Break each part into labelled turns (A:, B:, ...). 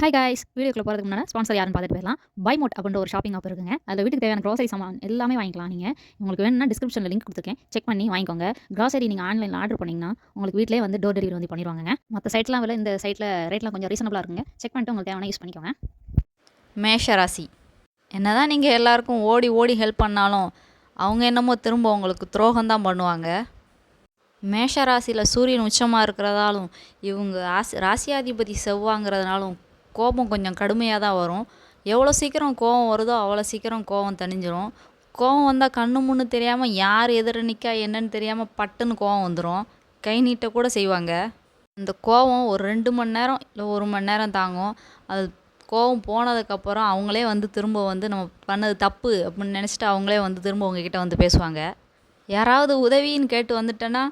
A: Hi guys வீடியோக்குள்ள போகிறதுக்கு முன்னால் ஸ்பான்சர் யாருன்னு பார்த்துட்டு போயிடலாம். பை மோட் அப்படின்ற ஒரு ஷாப்பிங் ஆப் இருக்குங்க. அதில் வீட்டுக்கு தேவையான க்ராசரி சாமான் எல்லாமே வாங்கிக்கலாம் நீங்கள் உங்களுக்கு வேணும்னா டிஸ்கிரிப்ஷனில் லிங்க் கொடுத்துருக்கேன். செக் பண்ணி வாங்கிக்கோங்க. க்ராசரி நீங்கள் ஆன்லைனில் ஆர்டர் பண்ணிங்கன்னா உங்களுக்கு வீட்டிலே வந்து டோர் டெலிவரி வந்து பண்ணிடுவாங்க மற்ற சைட்லாம் விட இந்த சைட்டில் ரேட்லாம் கொஞ்சம் ரீசனபிளாக இருக்குங்க. செக் பண்ணிட்டு உங்களுக்கு தேவையான யூஸ் பண்ணிக்கோங்க.
B: மேஷராசி. என்னதான் நீங்கள் எல்லாருக்கும் ஓடி ஓடி ஹெல்ப் பண்ணாலும் அவங்க என்னமோ திரும்ப உங்களுக்கு துரோகம் தான் பண்ணுவாங்க. மேஷ ராசியில் சூரியன் உச்சமாக இருக்கிறதாலும் இவங்க ராசி ராசியாதிபதி செவ்வாங்கிறதுனாலும் கோபம் கொஞ்சம் கடுமையாக தான் வரும். எவ்வளோ சீக்கிரம் கோபம் வருதோ அவ்வளோ சீக்கிரம் கோபம் தணிஞ்சிரும். கோபம் வந்தால் கண்ணு முன்னு தெரியாமல் யார் எதிர நிற்கா என்னன்னு தெரியாமல் பட்டுன்னு கோபம் வந்துடும் கை நீட்ட கூட செய்வாங்க. அந்த கோபம் ஒரு ரெண்டு மணி நேரம் இல்லை ஒரு மணி நேரம் தாங்கும். அது கோவம் போனதுக்கப்புறம் அவங்களே வந்து திரும்ப வந்து நம்ம பண்ணது தப்பு அப்படின்னு நினச்சிட்டு அவங்களே வந்து திரும்ப உங்ககிட்ட வந்து பேசுவாங்க. யாராவது உதவின்னு கேட்டு வந்துட்டேன்னா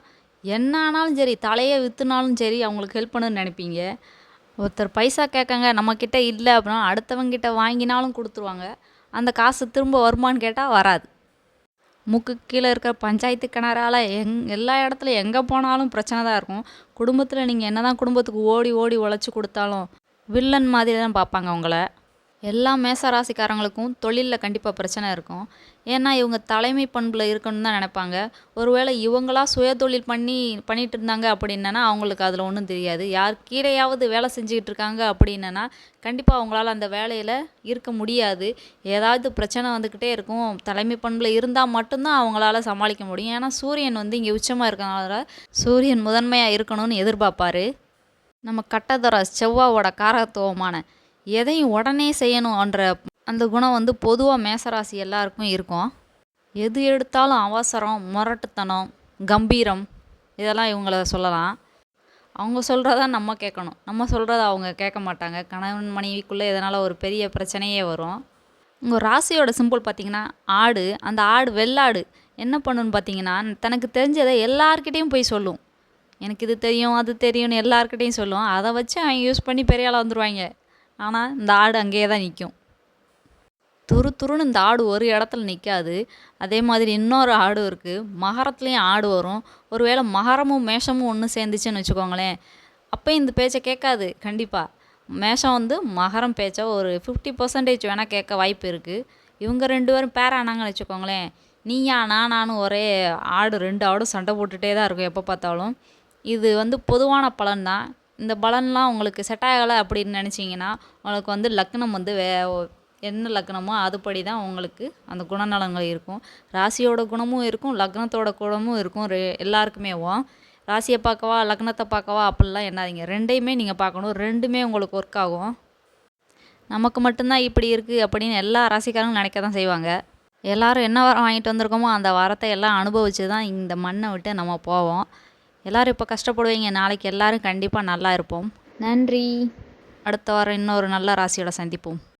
B: என்ன ஆனாலும் சரி தலையை விற்றுனாலும் சரி அவங்களுக்கு ஹெல்ப் பண்ணுன்னு நினைப்பீங்க. ஒருத்தர் பைசா கேட்காங்க நம்மக்கிட்ட இல்லை அப்படின்னா அடுத்தவங்கிட்ட வாங்கினாலும் கொடுத்துருவாங்க. அந்த காசு திரும்ப வருமான்னு கேட்டால் வராது. முக்கு கீழே இருக்கிற பஞ்சாயத்து கிணறால் எங் எல்லா இடத்துலையும் எங்கே போனாலும் பிரச்சனை தான் இருக்கும். குடும்பத்தில் நீங்கள் என்ன தான் குடும்பத்துக்கு ஓடி ஓடி உழைச்சி கொடுத்தாலும் வில்லன் மாதிரி தான் பார்ப்பாங்க உங்களை எல்லா மேச ராசிக்காரங்களுக்கும் தொழிலில் கண்டிப்பாக பிரச்சனை இருக்கும். ஏன்னா இவங்க தலைமை பண்பில் இருக்கணும்னு தான் நினைப்பாங்க. ஒருவேளை இவங்களா சுயதொழில் பண்ணி பண்ணிட்டு இருந்தாங்க அப்படின்னா அவங்களுக்கு அதில் ஒன்றும் தெரியாது. யார் கீழேயாவது வேலை செஞ்சுக்கிட்டு இருக்காங்க அப்படின்னா கண்டிப்பாக அவங்களால அந்த வேலையில் இருக்க முடியாது. ஏதாவது பிரச்சனை வந்துக்கிட்டே இருக்கும். தலைமை பண்பில் இருந்தால் மட்டும்தான் அவங்களால சமாளிக்க முடியும். ஏன்னா சூரியன் வந்து இங்கே உச்சமாக இருக்கனால சூரியன் முதன்மையாக இருக்கணும்னு எதிர்பார்ப்பார். நம்ம கட்டதர செவ்வாவோட காரத்துவமான எதையும் உடனே செய்யணுன்ற அந்த குணம் வந்து பொதுவாக மேசராசி எல்லாருக்கும் இருக்கும். எது எடுத்தாலும் அவசரம் முரட்டுத்தனம் கம்பீரம் இதெல்லாம் இவங்கள சொல்லலாம். அவங்க சொல்கிறத நம்ம கேட்கணும். நம்ம சொல்கிறத அவங்க கேட்க மாட்டாங்க. கணவன் மனைவிக்குள்ளே இதனால் ஒரு பெரிய பிரச்சனையே வரும். உங்கள் ராசியோட சிம்பிள் பார்த்தீங்கன்னா ஆடு. அந்த ஆடு வெள்ளாடு என்ன பண்ணுன்னு பார்த்தீங்கன்னா தனக்கு தெரிஞ்சதை எல்லார்கிட்டேயும் போய் சொல்லும். எனக்கு இது தெரியும் அது தெரியும்னு எல்லாருக்கிட்டேயும் சொல்லும். அதை வச்சு அவங்க யூஸ் பண்ணி பெரிய ஆளாக வந்துடுவாங்க ஆனால் இந்த ஆடு அங்கேயே தான் நிற்கும் துரு துருன்னு இந்த ஆடு ஒரு இடத்துல நிற்காது அதே மாதிரி இன்னொரு ஆடு இருக்குது மகரத்துலேயும் ஆடு வரும். ஒருவேளை மகரமும் மேஷமும் ஒன்று சேர்ந்துச்சுன்னு வச்சுக்கோங்களேன். அப்போ இந்த பேச்சை கேட்காது. கண்டிப்பாக மேஷம் வந்து மகரம் பேச்சை ஒரு ஃபிஃப்டி பர்சன்டேஜ் வேணால் கேட்க வாய்ப்பு இருக்குது இவங்க ரெண்டு பேரும் பேர் ஆனாங்கன்னு வச்சுக்கோங்களேன். நீயா நானும் ஒரே ஆடு ரெண்டு ஆடும் சண்டை போட்டுகிட்டே தான் இருக்கும் எப்போ பார்த்தாலும். இது வந்து பொதுவான பலன் தான். இந்த பலன்லாம் உங்களுக்கு செட் ஆகலை அப்படின்னு நினச்சிங்கன்னா உங்களுக்கு வந்து லக்னம் வந்து வே என்ன லக்னமோ அதுபடி தான் உங்களுக்கு அந்த குணநலங்கள் இருக்கும். ராசியோட குணமும் இருக்கும் லக்னத்தோட குணமும் இருக்கும் ரெ எல்லாருக்குமேவும் ராசியை பார்க்கவா லக்னத்தை பார்க்கவா அப்படிலாம் என்னாதீங்க ரெண்டையுமே நீங்கள் பார்க்கணும். ரெண்டுமே உங்களுக்கு ஒர்க் ஆகும். நமக்கு மட்டும்தான் இப்படி இருக்குது அப்படின்னு எல்லா ராசிக்காரங்களும் நினைக்க தான் செய்வாங்க. எல்லோரும் என்ன வாரம் வாங்கிட்டு வந்திருக்கோமோ அந்த வாரத்தை எல்லாம் அனுபவித்து தான் இந்த மண்ணை விட்டு நம்ம போவோம். எல்லோரும் இப்போ கஷ்டப்படுவீங்க. நாளைக்கு எல்லோரும் கண்டிப்பாக நல்லா இருப்போம்.
A: நன்றி.
B: அடுத்த வாரம் இன்னொரு நல்ல ராசியோட சந்திப்போம்.